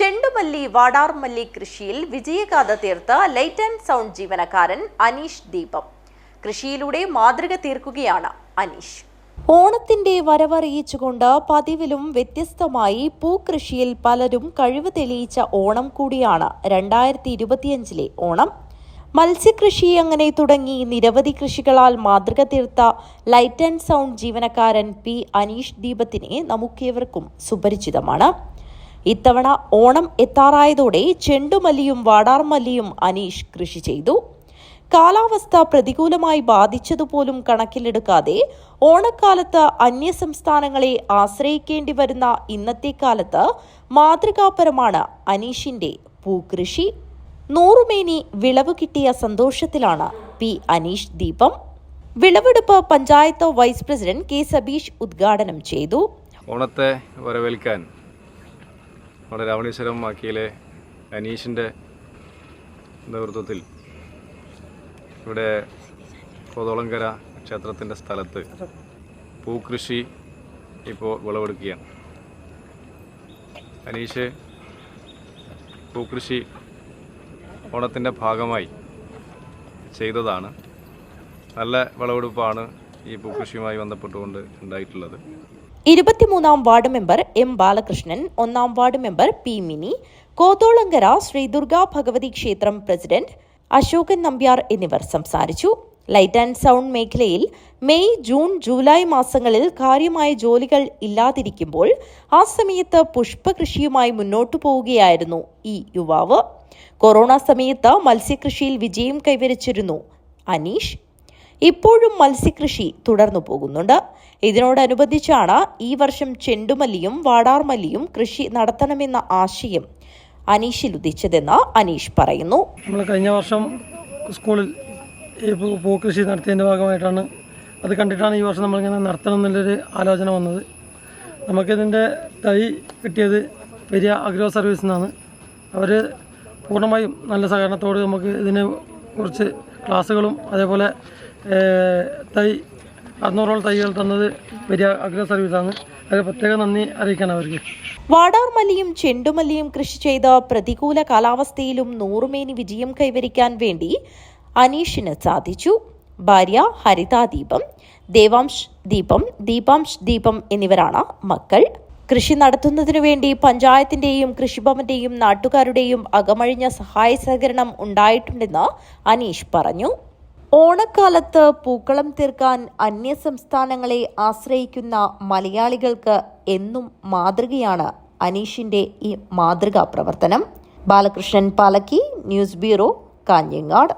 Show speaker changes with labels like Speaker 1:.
Speaker 1: ചെണ്ടുമല്ലി വാടാർമല്ലി കൃഷിയിൽ വിജയഗാഥ തീർത്ത ലൈറ്റ് ആൻഡ് സൗണ്ട് ജീവനക്കാരൻ അനീഷ് ദീപം. കൃഷിയിലൂടെ മാതൃക തീർക്കുകയാണ് അനീഷ്. ഓണത്തിന്റെ വരവറിയിച്ചുകൊണ്ട് പതിവിലും വ്യത്യസ്തമായി പൂക്കൃഷിയിൽ പലരും കഴിവ് തെളിയിച്ച ഓണം കൂടിയാണ് രണ്ടായിരത്തി ഇരുപത്തിയഞ്ചിലെ ഓണം. മത്സ്യകൃഷി അങ്ങനെ തുടങ്ങി നിരവധി കൃഷികളാൽ മാതൃക തീർത്ത ലൈറ്റ് ആൻഡ് സൗണ്ട് ജീവനക്കാരൻ പി അനീഷ് ദീപത്തിനെ നമുക്കേവർക്കും സുപരിചിതമാണ്. ഇത്തവണ ഓണം എത്താറായതോടെ ചെണ്ടുമല്ലിയും വാടാർമല്ലിയും അനീഷ് കൃഷി ചെയ്തു. കാലാവസ്ഥ പ്രതികൂലമായി ബാധിച്ചതുപോലും കണക്കിലെടുക്കാതെ ഓണക്കാലത്ത് അന്യസംസ്ഥാനങ്ങളെ ആശ്രയിക്കേണ്ടി വരുന്ന ഇന്നത്തെ കാലത്ത് മാതൃകാപരമാണ് അനീഷിന്റെ പൂകൃഷി നൂറുമേനി വിളവ് കിട്ടിയ സന്തോഷത്തിലാണ് പി അനീഷ് ദീപം. വിളവെടുപ്പ് panchayat vice president K Sabeesh ഉദ്ഘാടനം ചെയ്തു.
Speaker 2: ഓണത്തെ വരവേൽക്കാൻ നമ്മുടെ രാവണീശ്വരം മാക്കിയിലെ അനീഷിന്റെ നേതൃത്വത്തിൽ ഇവിടെ കോതോളങ്കര ക്ഷേത്രത്തിന്റെ സ്ഥലത്ത് പൂക്കൃഷി ഇപ്പോൾ വിളവെടുക്കുകയാണ്. അനീഷ് പൂക്കൃഷി ഓണത്തിന്റെ ഭാഗമായി ചെയ്തതാണ്. നല്ല വിളവെടുപ്പാണ് ഈ പൂക്കൃഷിയുമായി ബന്ധപ്പെട്ടുകൊണ്ട് ഉണ്ടായിട്ടുള്ളത്.
Speaker 1: ഇരുപത്തിമൂന്നാം വാർഡ് മെമ്പർ എം ബാലകൃഷ്ണൻ ഒന്നാം ward member P Mini Kotholankara Shri Durga Bhagavathi ക്ഷേത്രം പ്രസിഡന്റ് അശോകൻ നമ്പ്യാർ എന്നിവർ സംസാരിച്ചു. ലൈറ്റ് ആൻഡ് സൗണ്ട് മേഖലയിൽ മെയ് ജൂൺ ജൂലൈ മാസങ്ങളിൽ കാര്യമായ ജോലികൾ ഇല്ലാതിരിക്കുമ്പോൾ ആ സമയത്ത് പുഷ്പകൃഷിയുമായി മുന്നോട്ടു പോവുകയായിരുന്നു ഈ യുവാവ്. കൊറോണ സമയത്ത് മത്സ്യകൃഷിയിൽ വിജയം കൈവരിച്ചിരുന്നു അനീഷ്. ഇപ്പോഴും മത്സ്യകൃഷി തുടർന്നു പോകുന്നുണ്ട്. ഇതിനോടനുബന്ധിച്ചാണ് ഈ വർഷം ചെണ്ടുമല്ലിയും വാടാർമല്ലിയും കൃഷി നടത്തണമെന്ന ആശയം അനീഷിൽ ഉദിച്ചതെന്ന് അനീഷ് പറയുന്നു.
Speaker 3: നമ്മൾ കഴിഞ്ഞ വർഷം സ്കൂളിൽ ഈ പൂക്കൃഷി നടത്തിയതിന്റെ ഭാഗമായിട്ടാണ് അത് കണ്ടിട്ടാണ് ഈ വർഷം നമ്മളിങ്ങനെ നടത്തണം എന്നുള്ളൊരു ആലോചന വന്നത്. നമുക്കിതിന്റെ തൈ കിട്ടിയത് പെരിയ അഗ്രോ സർവീസിൽ നിന്നാണ്. അവർ പൂർണമായും നല്ല സഹകരണത്തോട് നമുക്ക് ഇതിനെ കുറിച്ച് ക്ലാസ്സുകളും അതേപോലെ തൈ അറുന്നൂറോളം തൈകൾ തന്നത് വലിയ അഗ്ര സർവീസാണ്. അത് പ്രത്യേക നന്ദി അറിയിക്കണം അവർക്ക്.
Speaker 1: വാടാർമല്ലിയും ചെണ്ടുമല്ലിയും കൃഷി ചെയ്ത് പ്രതികൂല കാലാവസ്ഥയിലും നൂറുമേനി വിജയം കൈവരിക്കാൻ വേണ്ടി അനീഷിന് സാധിച്ചു. ഭാര്യ ഹരിതാ ദീപം ദേവാംശ് ദീപം ദീപാംശ് ദീപം എന്നിവരാണ് മക്കൾ. കൃഷി നടത്തുന്നതിനു വേണ്ടി പഞ്ചായത്തിന്റെയും കൃഷിഭവന്റെയും നാട്ടുകാരുടെയും അകമഴിഞ്ഞ സഹായ സഹകരണം ഉണ്ടായിട്ടുണ്ടെന്ന് അനീഷ് പറഞ്ഞു. ഓണക്കാലത്ത് പൂക്കളം തീർക്കാൻ അന്യസംസ്ഥാനങ്ങളെ ആശ്രയിക്കുന്ന മലയാളികൾക്ക് എന്നും മാതൃകയാണ് അനീഷിന്റെ ഈ മാതൃകാ പ്രവർത്തനം. Balakrishnan Palakki news bureau Kanhangad.